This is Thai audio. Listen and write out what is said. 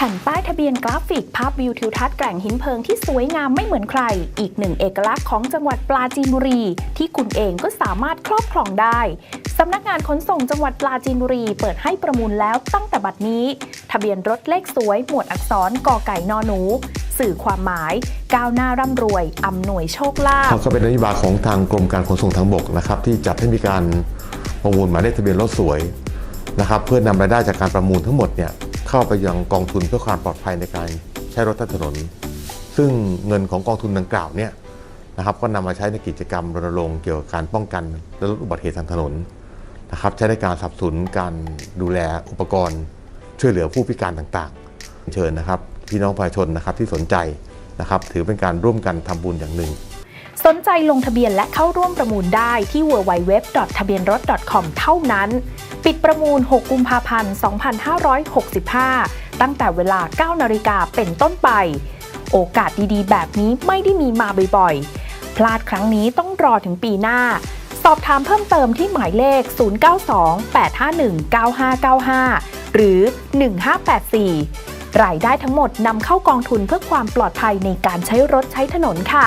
แผ่นป้ายทะเบียนกราฟิกภาพวิวทิวทัศน์แกล่งหินเพลิงที่สวยงามไม่เหมือนใคร อีกหนึ่งเอกลักษณ์ของจังหวัดปราจีนบุรี ที่คุณเองก็สามารถครอบครองได้สำนักงานขนส่งจังหวัดปราจีนบุรี เปิดให้ประมูลแล้วตั้งแต่บัดนี้ ทะเบียนรถเลขสวย หมวดอักษรกอไก่นอหนู สื่อความหมาย ก้าวหน้าร่ำรวยอำนวยโชคลาภครับก็เป็นนโยบายของทางกรมการขนส่งทางบกนะครับที่จัดให้มีการประมูลหมายเลขทะเบียนรถสวยนะครับเพื่อนำรายได้จากการประมูลทั้งหมดเนี่ย เข้าไปยังกองทุนเพื่อความปลอดภัยในการใช้รถใช้ถนน ซึ่งเงินของกองทุนดังกล่าวเนี่ยนะครับก็นำมาใช้ในกิจกรรมรณรงค์เกี่ยวกับการป้องกันและลดอุบัติเหตุทางถนนนะครับใช้ในการสนับสนุนการดูแลอุปกรณ์ ช่วยเหลือผู้พิการต่างๆ เชิญนะครับ พี่น้องประชาชนนะครับที่สนใจนะครับ ถือเป็นการร่วมกันทำบุญอย่างหนึ่ง นใจลงทะเบียนและเข้าร่วมประมูลได้ที่ www. ทะเบียนรถ .com เท่านั้น ปิดประมูล 6 กุมภาพันธ์ 2565 ตั้งแต่เวลา 9 นาฬิกาเป็นต้นไป โอกาสดีๆ แบบนี้ไม่ได้มีมาบ่อยๆ พลาดครั้งนี้ต้องรอถึงปีหน้า สอบถามเพิ่มเติมที่หมายเลข 092-851-9595 หรือ 1584 รายได้ทั้งหมดนำเข้ากองทุนเพื่อความปลอดภัยในการใช้รถใช้ถนนค่ะ